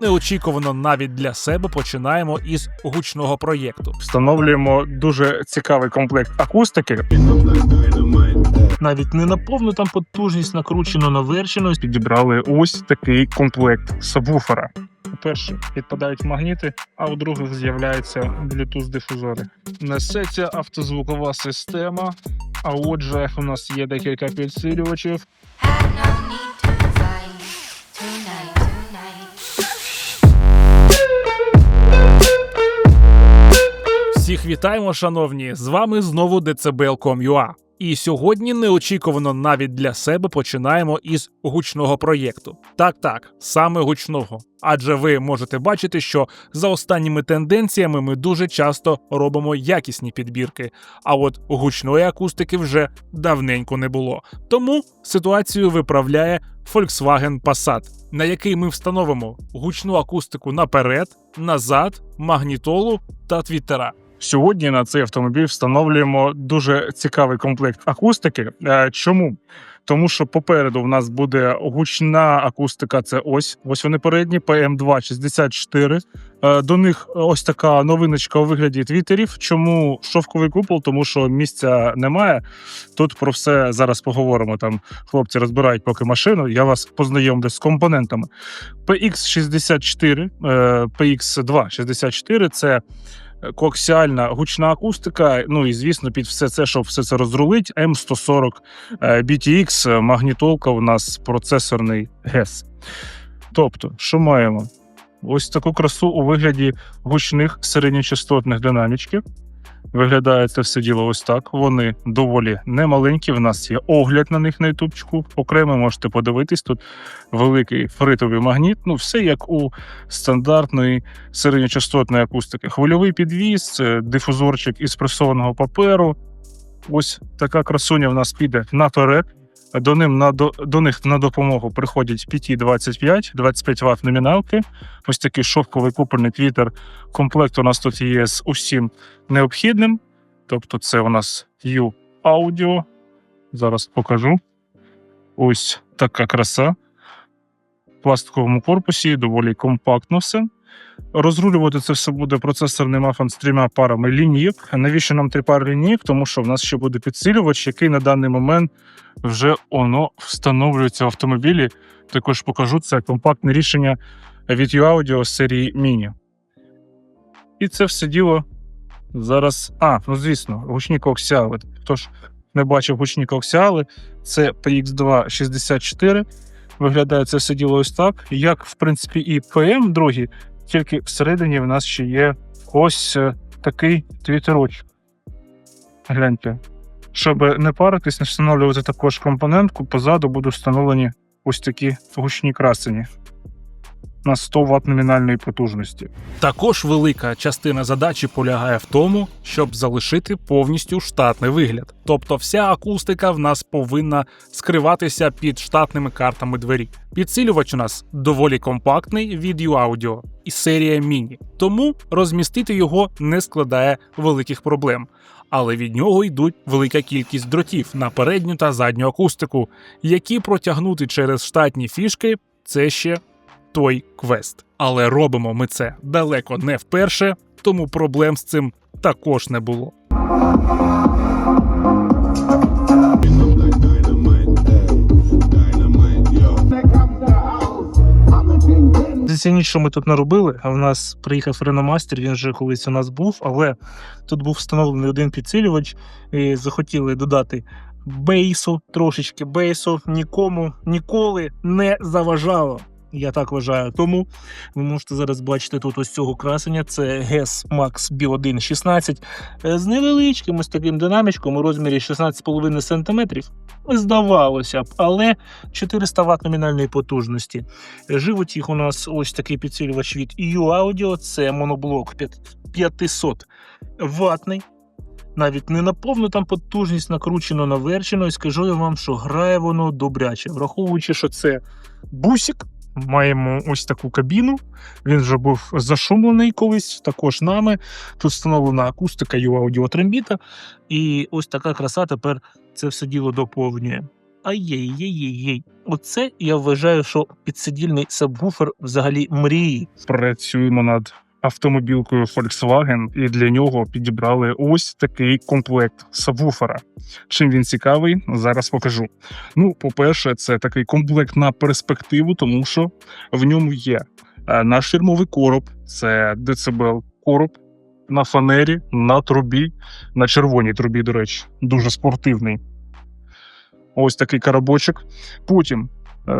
Неочікувано навіть для себе починаємо із гучного проєкту. Встановлюємо дуже цікавий комплект акустики. навіть не на повну там потужність накручено наверчено. Підібрали ось такий комплект сабвуфера. По-перше, відпадають магніти, а у других з'являються bluetooth дифузори. Несеться автозвукова система. А отже, у нас є декілька підсилювачів. Всіх вітаємо, шановні! З вами знову Decibel.com.ua. І сьогодні неочікувано навіть для себе починаємо із гучного проєкту. Так, так, саме гучного. Адже ви можете бачити, що за останніми тенденціями ми дуже часто робимо якісні підбірки, а от гучної акустики вже давненько не було. Тому ситуацію виправляє Volkswagen Passat, на який ми встановимо гучну акустику наперед, назад, магнітолу та твіттера. Сьогодні на цей автомобіль встановлюємо дуже цікавий комплект акустики. Е, Чому? Тому що попереду в нас буде гучна акустика. Це ось ось вони передні PM264. Е, До них ось така новиночка у вигляді твіттерів. Чому шовковий купол? Тому що місця немає. Тут про все зараз поговоримо. Там хлопці розбирають поки машину. Я вас познайомлю з компонентами. PX64, е, PX264 – це коаксіальна гучна акустика. Ну і звісно, під все це, щоб все це розрулить, М140 е, BTX, е, магнітолка у нас процесорний ГЕС. Тобто, що маємо? Ось таку красу у вигляді гучних середньочастотних динамічків. Виглядає це все діло ось так. Вони доволі немаленькі. В нас є огляд на них на ютубчику. Окремо можете подивитись. Тут великий фритовий магніт. Ну, все як у стандартної середньочастотної акустики. Хвильовий підвіз, дифузорчик із пресованого паперу. Ось така красуня в нас піде наперед. До, ним на, до, до них на допомогу приходять PT25, 25 Вт номіналки. Ось такий шовковий купольний твітер. Комплект у нас тут є з усім необхідним. Тобто, це у нас U Audio. Зараз покажу. Ось така краса. В пластиковому корпусі, доволі компактно все. Розрулювати це все буде процесорний мафон з трьома парами лінійок. Навіщо нам три пари лінійок? Тому що в нас ще буде підсилювач, який на даний момент вже воно встановлюється в автомобілі. Також покажу це компактне рішення від U-Audio серії Mini. І це все діло зараз. А, ну звісно, гучні коаксіали. Хто ж не бачив гучні коаксіали, це PX264. Виглядає це все діло ось так. Як, в принципі, і PM другий, тільки всередині в нас ще є ось е, такий твітерочок. Гляньте. Щоб не паритись, не встановлювати також компонентку, позаду будуть встановлені ось такі гучні красені на 100 Вт номінальної потужності. Також велика частина задачі полягає в тому, щоб залишити повністю штатний вигляд. Тобто вся акустика в нас повинна скриватися під штатними картами двері. Підсилювач у нас доволі компактний від U-Audio і серія Mini, тому розмістити його не складає великих проблем. Але від нього йдуть велика кількість дротів на передню та задню акустику, які протягнути через штатні фішки це ще той квест. Але робимо ми це далеко не вперше, тому проблем з цим також не було. Зацініть, що ми тут наробили. А в нас приїхав Реномастер, він вже колись у нас був, але тут був встановлений один підсилювач. І захотіли додати бейсу, трошечки бейсу. Нікому ніколи не заважало. Я так вважаю. Тому ви можете зараз бачити тут ось цього красення. Це GES Max B1 16 е, з невеличким ось таким динамічком у розмірі 16,5 см. Здавалося б, але 400 Вт номінальної потужності. Живуть їх у нас ось такий підсилювач від EU Audio, це моноблок 500 ватний. Навіть не на повну там потужність накручено наверчено, і скажу я вам, що грає воно добряче, враховуючи, що це бусик. Маємо ось таку кабіну. Він вже був зашумлений колись, також нами. Тут встановлена акустика і аудіотрембіта. І ось така краса тепер це все діло доповнює. Ай-яй-яй-яй. Оце я вважаю, що підсидільний сабвуфер взагалі мрії. Працюємо над автомобілкою Volkswagen, і для нього підібрали ось такий комплект сабвуфера. Чим він цікавий, зараз покажу. Ну, по-перше, це такий комплект на перспективу, тому що в ньому є е, наш фірмовий короб, це децибел короб на фанері, на трубі, на червоній трубі, до речі, дуже спортивний. Ось такий коробочок. Потім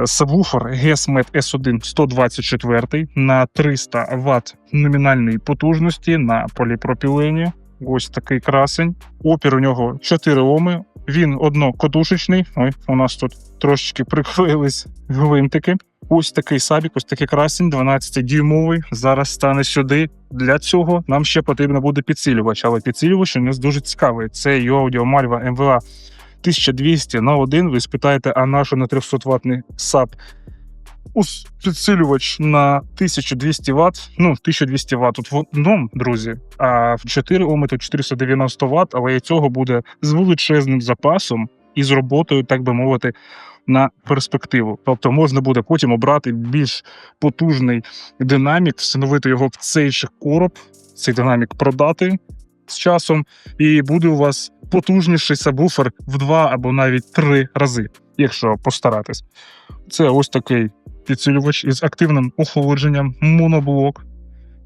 сабвуфер GSMET S1 124 на 300 Вт номінальної потужності на поліпропілені. Ось такий красень. Опір у нього 4 Оми. Він однокодушечний. Ой, у нас тут трошечки приклеїлись гвинтики. Ось такий сабік, ось такий красень, 12-дюймовий. Зараз стане сюди. Для цього нам ще потрібно буде підсилювач, але підсилювач у нас дуже цікавий. Це Audio Malva MVA 1200 на 1. Ви спитаєте, а на що на 300 ватний САП? Підсилювач на 1200 Вт. Ну, 1200 Вт тут в одному, друзі. А в 4 Оми тут 490 Вт, але і цього буде з величезним запасом і з роботою, так би мовити, на перспективу. Тобто можна буде потім обрати більш потужний динамік, встановити його в цей же короб, цей динамік продати з часом, і буде у вас потужніший сабвуфер в два або навіть три рази, якщо постаратись. Це ось такий підсилювач із активним охолодженням, моноблок.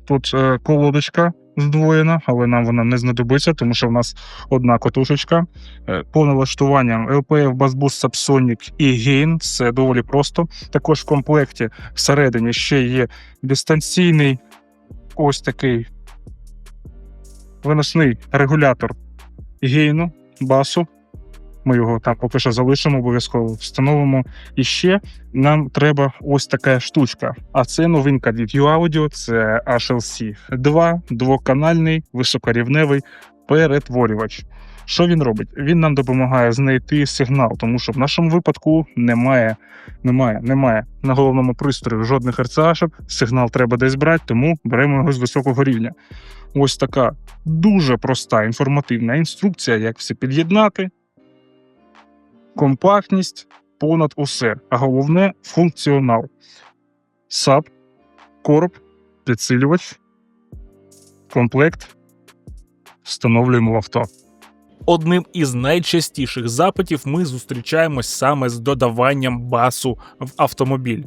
Тут е, колодочка здвоєна, але нам вона не знадобиться, тому що в нас одна котушечка. Е, по налаштуванням LPF, Bassboost, Subsonic і Gain. Це доволі просто. Також в комплекті всередині ще є дистанційний ось такий виносний регулятор гейну, басу. Ми його там поки що залишимо, обов'язково встановимо. І ще нам треба ось така штучка. А це новинка від U-Audio, це HLC 2, двоканальний високорівневий перетворювач. Що він робить? Він нам допомагає знайти сигнал, тому що в нашому випадку немає, немає, немає на головному пристрої жодних РЦАшок. Сигнал треба десь брати, тому беремо його з високого рівня. Ось така дуже проста інформативна інструкція, як все під'єднати. Компактність понад усе, а головне функціонал. САП, короб, підсилювач, комплект. Встановлюємо в авто. Одним із найчастіших запитів ми зустрічаємось саме з додаванням басу в автомобіль.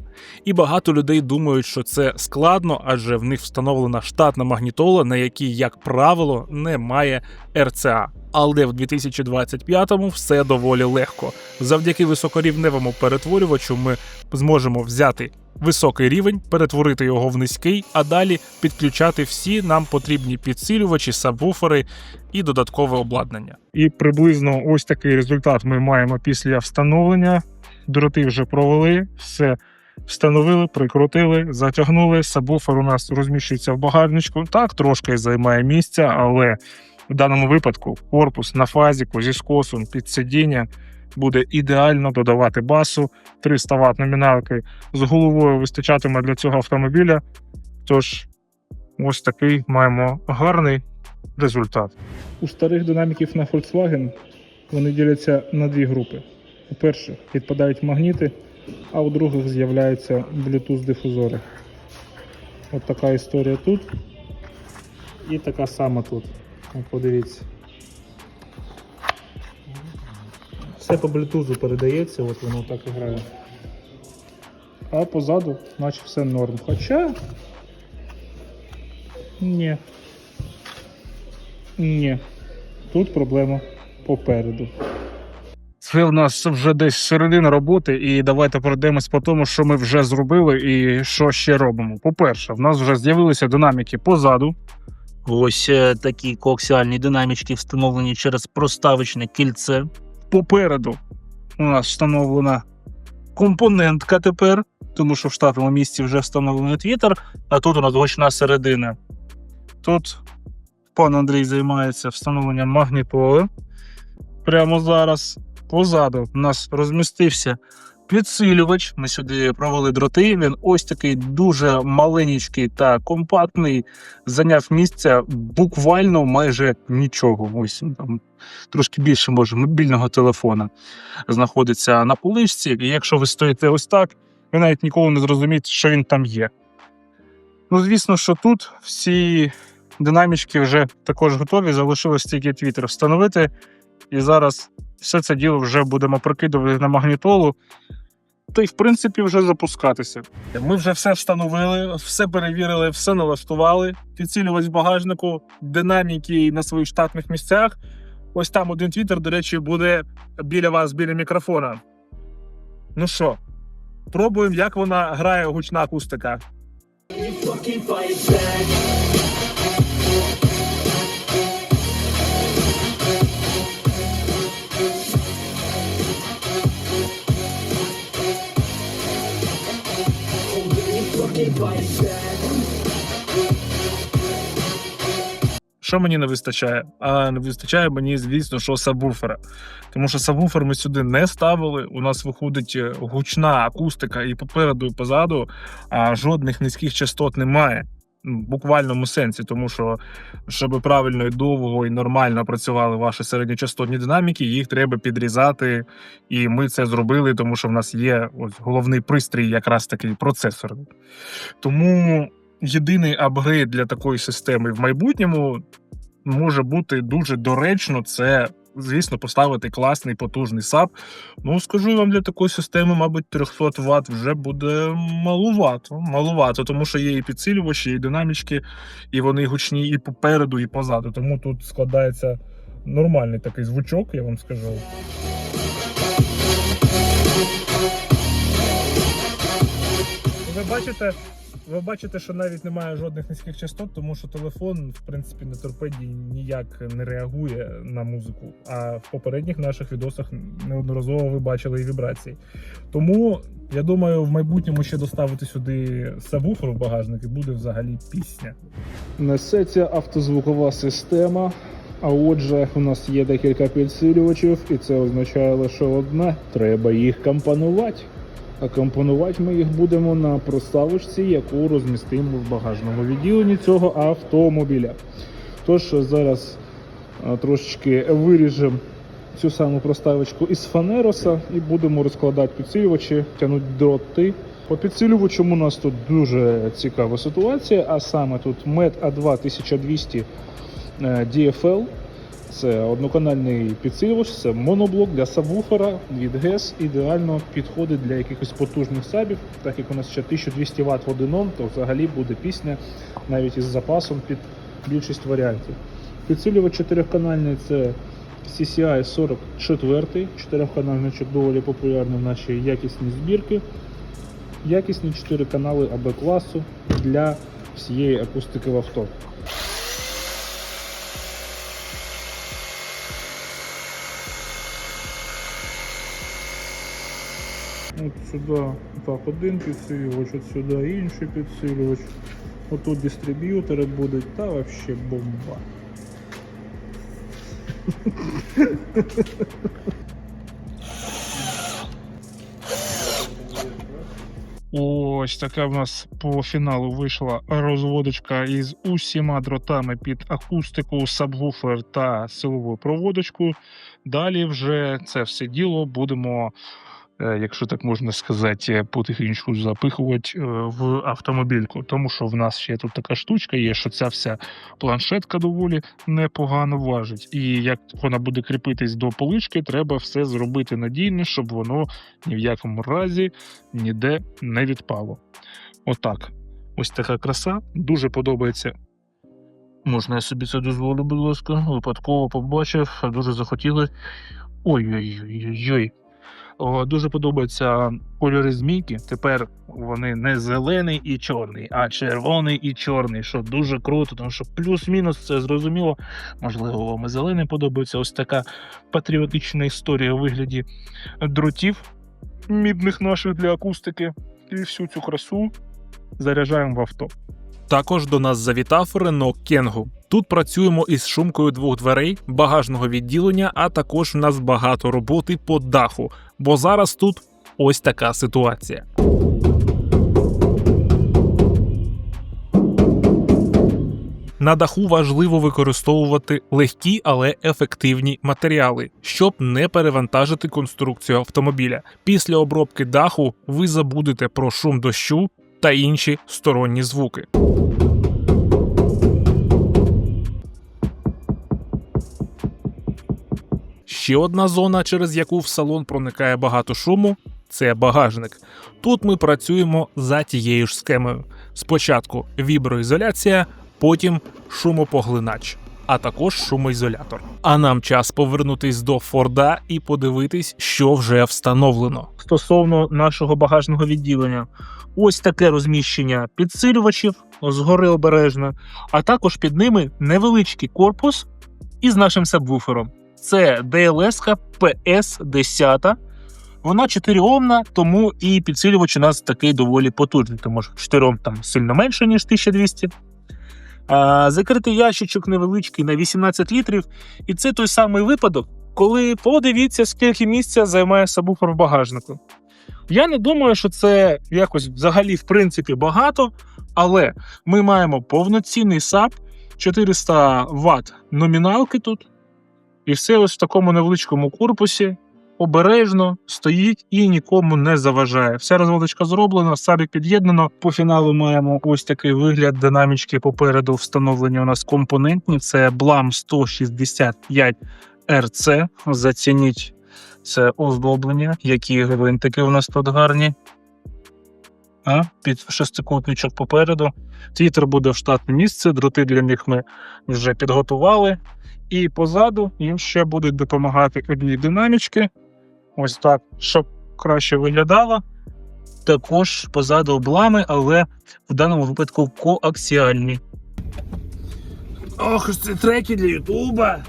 І багато людей думають, що це складно, адже в них встановлена штатна магнітола, на якій, як правило, немає РЦА. Але в 2025-му все доволі легко. Завдяки високорівневому перетворювачу ми зможемо взяти високий рівень, перетворити його в низький, а далі підключати всі нам потрібні підсилювачі, сабвуфери і додаткове обладнання. І приблизно ось такий результат ми маємо після встановлення. Дроти вже провели, все встановили, прикрутили, затягнули. Сабвуфер у нас розміщується в багажничку. Так, трошки займає місця, але в даному випадку корпус на фазіку зі скосом під сидіння буде ідеально додавати басу. 300 Вт номіналки з головою вистачатиме для цього автомобіля. Тож, ось такий маємо гарний результат. У старих динаміків на Volkswagen вони діляться на дві групи. По-перше, відпадають магніти, а у других з'являються Bluetooth-дифузори. От така історія тут. І така сама тут. Подивіться. Все по Bluetooth передається, от воно так і грає. А позаду, наче все норм. Хоча. Ні. Ні. Тут проблема попереду. Це в нас вже десь середина роботи, і давайте пройдемось по тому, що ми вже зробили і що ще робимо. По-перше, в нас вже з'явилися динаміки позаду. Ось е, такі коаксіальні динамічки встановлені через проставочне кільце. Попереду у нас встановлена Компонентка тепер, тому що в штатному місці вже встановлений твітер, а тут у нас гучна середина. Тут пан Андрій займається встановленням магніполи. Прямо зараз позаду у нас розмістився підсилювач. Ми сюди провели дроти. Він ось такий дуже маленький та компактний. Зайняв місця буквально майже нічого. Ось там трошки більше може мобільного телефона знаходиться на поличці. І якщо ви стоїте ось так, ви навіть ніколи не зрозумієте, що він там є. Ну, звісно, що тут всі динамічки вже також готові. Залишилось тільки твіттер встановити. І зараз все це діло вже будемо прокидувати на магнітолу. Та й в принципі вже запускатися. Ми вже все встановили, все перевірили, все налаштували. Підсилювач в багажнику, динаміки на своїх штатних місцях. Ось там один твіттер, до речі, буде біля вас, біля мікрофона. Ну що, пробуємо, як вона грає гучна акустика. Що мені не вистачає? А не вистачає мені, звісно, що сабвуфера. Тому що сабвуфер ми сюди не ставили. У нас виходить е, гучна акустика і попереду, і позаду, а жодних низьких частот немає. Буквальному сенсі, тому що щоб правильно і довго і нормально працювали ваші середньочастотні динаміки, їх треба підрізати. І ми це зробили, тому що в нас є ось головний пристрій, якраз такий процесор. Тому єдиний апгрейд для такої системи в майбутньому може бути дуже доречно. Це, звісно, поставити класний потужний САП. Ну, скажу вам, для такої системи, мабуть, 300 Вт вже буде малувато. Малувато, тому що є і підсилювачі, і динамічки, і вони гучні і попереду, і позаду. Тому тут складається нормальний такий звучок, я вам скажу. Ви бачите, ви бачите, що навіть немає жодних низьких частот, тому що телефон, в принципі, на торпеді ніяк не реагує на музику. А в попередніх наших відосах неодноразово ви бачили і вібрації. Тому я думаю, в майбутньому ще доставити сюди сабвуфер в багажник і буде взагалі пісня. Несеться автозвукова система. А отже, у нас є декілька підсилювачів, і це означає лише одне: треба їх компонувати. А компонувати ми їх будемо на проставочці, яку розмістимо в багажному відділенні цього автомобіля. Тож зараз трошечки виріжемо цю саму проставочку із фанероса і будемо розкладати підсилювачі, тягнути дроти. По підсилювачам у нас тут дуже цікава ситуація, а саме тут MET A2 1200 е, DFL. Це одноканальний підсилювач, це моноблок для сабвуфера від GES. Ідеально підходить для якихось потужних сабів, так як у нас ще 1200 Вт в один то взагалі буде пісня навіть із запасом під більшість варіантів. Підсилювач чотирьохканальний це CCI 44, чотирьохканальничок доволі популярний в нашій якісній збірки. Якісні 4 канали АБ класу для всієї акустики в авто. От сюди так, один підсилювач, от сюди інший підсилювач. Отут дистриб'ютори будуть, та вообще бомба. Ось така в нас по фіналу вийшла розводочка із усіма дротами під акустику, сабвуфер та силову проводочку. Далі вже це все діло будемо, якщо так можна сказати, потихеньку запихувати е, в автомобільку. Тому що в нас ще тут така штучка є, що ця вся планшетка доволі непогано важить. І як вона буде кріпитись до полички, треба все зробити надійно, щоб воно ні в якому разі ніде не відпало. Отак. Ось така краса. Дуже подобається. Можна я собі це дозволю, будь ласка. Випадково побачив, дуже захотіли. Ой-ой-ой. Дуже подобаються кольори змійки. Тепер вони не зелений і чорний, а червоний і чорний, що дуже круто, тому що плюс-мінус це зрозуміло. Можливо, вам і зелений подобається. Ось така патріотична історія у вигляді дротів мідних наших для акустики. І всю цю красу заряджаємо в авто. Також до нас завітав Renault Kangoo. Тут працюємо із шумкою двох дверей, багажного відділення, а також в нас багато роботи по даху. Бо зараз тут ось така ситуація. На даху важливо використовувати легкі, але ефективні матеріали, щоб не перевантажити конструкцію автомобіля. Після обробки даху ви забудете про шум дощу та інші сторонні звуки. Ще одна зона, через яку в салон проникає багато шуму, це багажник. Тут ми працюємо за тією ж схемою. Спочатку віброізоляція, потім шумопоглинач, а також шумоізолятор. А нам час повернутись до Форда і подивитись, що вже встановлено. стосовно нашого багажного відділення. Ось таке розміщення підсилювачів згори обережно, а також під ними невеличкий корпус із нашим сабвуфером. Це DLS PS10. Вона 4 Омна, тому і підсилювач у нас такий доволі потужний, тому що 4 Ом там сильно менше, ніж 1200. А, закритий ящичок невеличкий на 18 літрів. І це той самий випадок, коли подивіться, скільки місця займає сабвуфер в багажнику. Я не думаю, що це якось взагалі в принципі багато, але ми маємо повноцінний САП, 400 Вт номіналки тут, і все ось в такому невеличкому корпусі. Обережно стоїть і нікому не заважає. Вся розводочка зроблена, сабік під'єднано. По фіналу маємо ось такий вигляд динамічки попереду встановлені у нас компонентні. Це BLAM 165 RC. Зацініть це оздоблення, які гвинтики у нас тут гарні. А, під шестикутничок попереду. Твітер буде в штатне місце, дроти для них ми вже підготували. І позаду їм ще будуть допомагати одні динамічки. Ось так, щоб краще виглядало. Також позаду облами, але в даному випадку коаксіальні. Ох, це треки для Ютуба.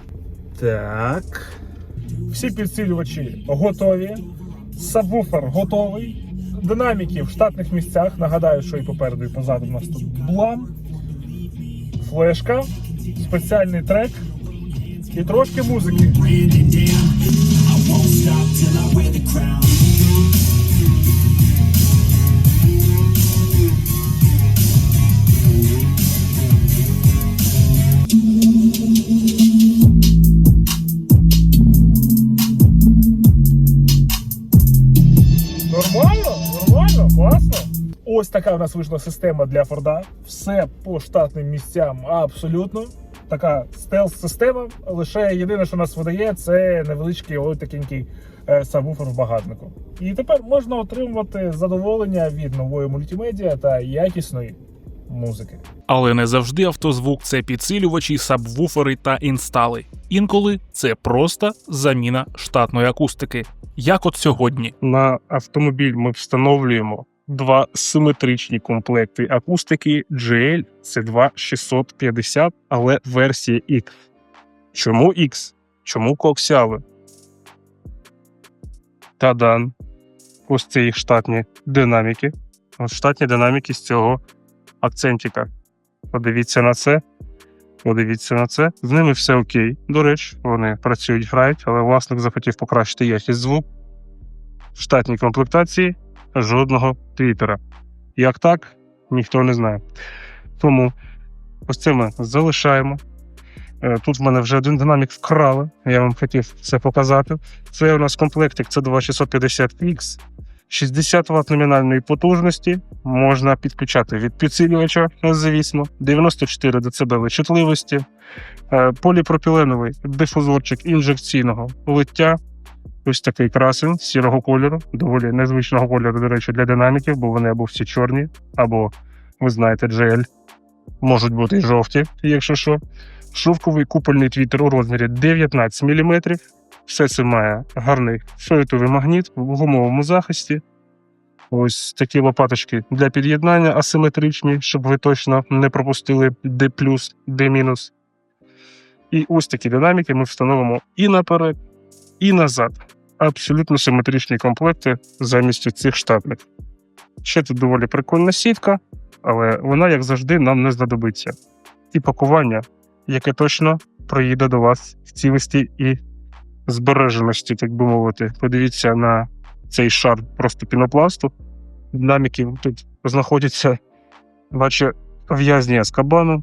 Так. Всі підсилювачі готові. Сабвуфер готовий. Динаміки в штатних місцях. Нагадаю, що і попереду, і позаду у нас тут блам, флешка, спеціальний трек і трошки музики. Така в нас вийшла система для Форда. Все по штатним місцям абсолютно. Така стелс-система. Лише єдине, що нас видає, це невеличкий ось такенький е, сабвуфер в багажнику. І тепер можна отримувати задоволення від нової мультимедіа та якісної музики. Але не завжди автозвук це підсилювачі, сабвуфери та інстали. Інколи це просто заміна штатної акустики. Як от сьогодні. На автомобіль ми встановлюємо два симетричні комплекти акустики GL це 2650, але версія X. Чому X? Чому коаксіали? Тадан. Ось це їх штатні динаміки. Ось штатні динаміки з цього акцентика. Подивіться на це. Подивіться на це. З ними все окей. До речі, вони працюють, грають, але власник захотів покращити якість звуку. В штатній комплектації жодного твітера. Як так, ніхто не знає. Тому ось це ми залишаємо. Е, Тут в мене вже один динамік вкрали. Я вам хотів це показати. Це у нас комплектик це 2650X. 60 Вт номінальної потужності можна підключати від підсилювача, звісно, 94 дБ чутливості, е, поліпропіленовий дифузорчик інжекційного лиття. Ось такий красень сірого кольору, доволі незвичного кольору, до речі, для динаміків, бо вони або всі чорні, або, ви знаєте, джель. Можуть бути і жовті, якщо що. Шовковий купольний твітер у розмірі 19 мм. Все це має гарний фейтовий магніт в гумовому захисті. Ось такі лопаточки для під'єднання асиметричні, щоб ви точно не пропустили D+, D-. І ось такі динаміки ми встановимо і наперед, і назад. Абсолютно симетричні комплекти замість цих штатних. Ще тут доволі прикольна сітка, але вона, як завжди, нам не знадобиться. І пакування, яке точно проїде до вас в цілості і збереженості, так би мовити. Подивіться на цей шар просто пінопласту. Динаміки тут знаходяться, наче в'язні Аскабану,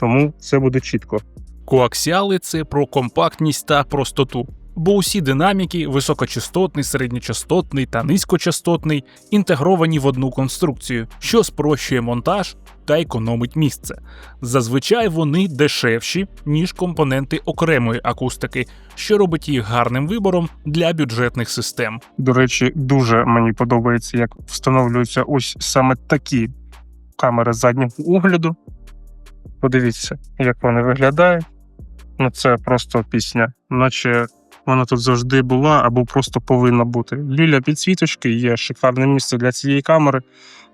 тому все буде чітко. Коаксіали це про компактність та простоту. Бо усі динаміки високочастотний, середньочастотний та низькочастотний інтегровані в одну конструкцію, що спрощує монтаж та економить місце. Зазвичай вони дешевші, ніж компоненти окремої акустики, що робить їх гарним вибором для бюджетних систем. До речі, дуже мені подобається, як встановлюються ось саме такі камери заднього огляду. Подивіться, як вони виглядають. Ну, це просто пісня, наче вона тут завжди була або просто повинна бути. Біля підсвіточки є шикарне місце для цієї камери.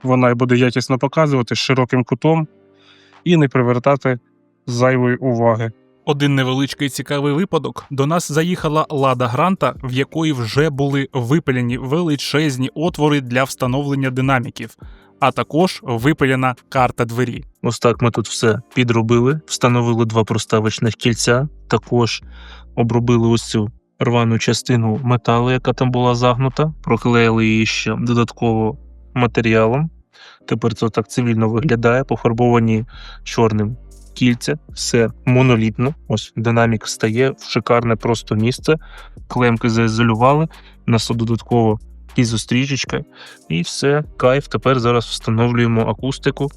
Вона й буде якісно показувати з широким кутом і не привертати зайвої уваги. Один невеличкий цікавий випадок. До нас заїхала лада гранта, в якої вже були випилені величезні отвори для встановлення динаміків, а також випилена карта двері. Ось так ми тут все підробили, встановили два проставочних кільця, також обробили ось цю рвану частину металу, яка там була загнута, проклеїли її ще додатково матеріалом. Тепер це так цивільно виглядає, пофарбовані чорним кільця, все монолітно. Ось динамік стає в шикарне просто місце. Клемки заізолювали, нас додатково ізострічечка, і все, кайф. Тепер зараз встановлюємо акустику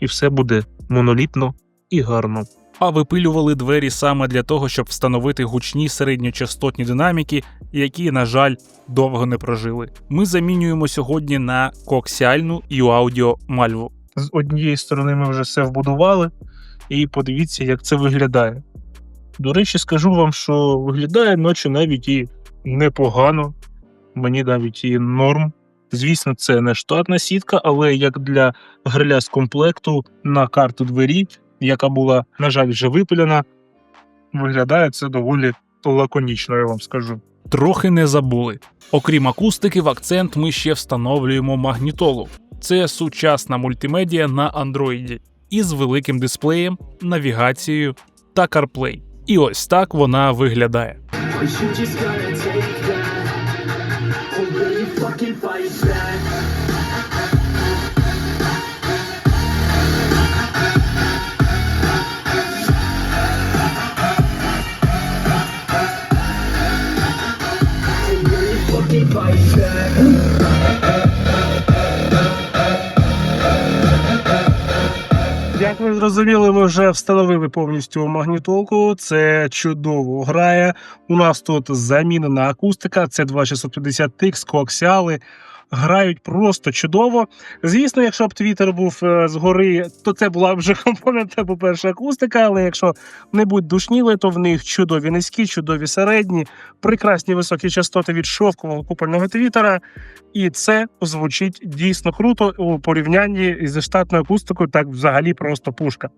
і все буде монолітно і гарно. А випилювали двері саме для того, щоб встановити гучні середньочастотні динаміки, які, на жаль, довго не прожили. Ми замінюємо сьогодні на коаксіальну і аудіо мальву. З однієї сторони ми вже все вбудували, і подивіться, як це виглядає. До речі, скажу вам, що виглядає наче навіть і непогано, мені навіть і норм. Звісно, це не штатна сітка, але як для гриля з комплекту на карту двері, яка була, на жаль, вже випилена, виглядає це доволі лаконічно, я вам скажу. Трохи не забули. Окрім акустики, в акцент ми ще встановлюємо магнітолу. Це сучасна мультимедіа на андроїді із великим дисплеєм, навігацією та CarPlay. І ось так вона виглядає. You just gotta take that. Or will you fucking fight back? Зрозуміли, ми вже встановили повністю магнітолку. Це чудово грає. У нас тут замінена акустика, це 2650X, коаксіали. Грають просто чудово. Звісно, якщо б твіттер був е, згори, то це була б вже компонента, по-перше, акустика. Але якщо не будь душніли, то в них чудові низькі, чудові середні, прекрасні високі частоти від шовкового купольного твіттера. І це звучить дійсно круто у порівнянні зі штатною акустикою, так взагалі просто пушка.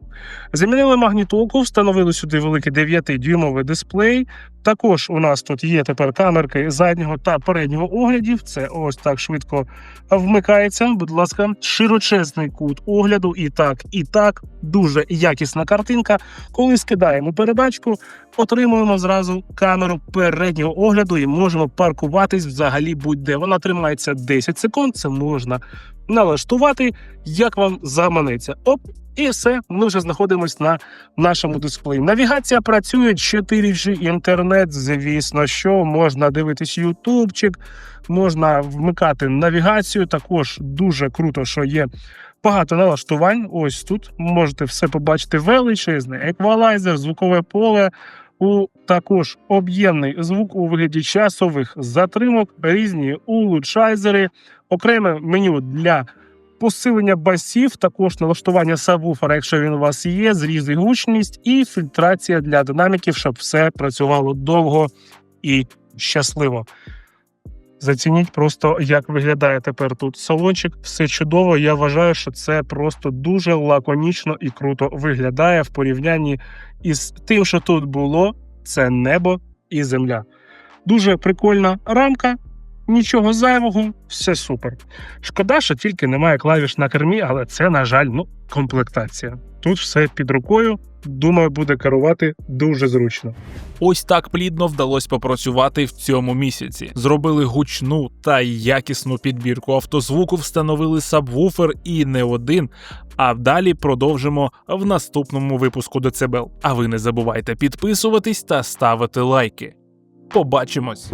Замінили магнітолку, встановили сюди великий 9-дюймовий дисплей. Також у нас тут є тепер камерки заднього та переднього оглядів. Це ось так швидко вмикається. Будь ласка, широчезний кут огляду. І так, і так, дуже якісна картинка. Коли скидаємо передачку, отримуємо зразу камеру переднього огляду і можемо паркуватись взагалі будь-де. Вона тримається 10 секунд. Це можна налаштувати, як вам заманеться. Оп, і все. Ми вже знаходимося на нашому дисплеї. Навігація працює 4G інтернет. Звісно, що можна дивитись ютубчик, можна вмикати навігацію. Також дуже круто, що є багато налаштувань. Ось тут можете все побачити величезний еквалайзер, звукове поле. У також об'ємний звук у вигляді часових затримок, різні улучшайзери, окреме меню для посилення басів, також налаштування сабвуфера, якщо він у вас є, зріз гучність, і фільтрація для динаміків, щоб все працювало довго і щасливо. Зацініть просто, як виглядає тепер тут салончик. Все чудово. Я вважаю, що це просто дуже лаконічно і круто виглядає в порівнянні із тим, що тут було. Це небо і земля. Дуже прикольна рамка. Нічого зайвого, все супер. Шкода, що тільки немає клавіш на кермі, але це, на жаль, ну, комплектація. Тут все під рукою. Думаю, буде керувати дуже зручно. Ось так плідно вдалося попрацювати в цьому місяці. Зробили гучну та якісну підбірку автозвуку, встановили сабвуфер і не один. А далі продовжимо в наступному випуску Децибел. А ви не забувайте підписуватись та ставити лайки. Побачимось!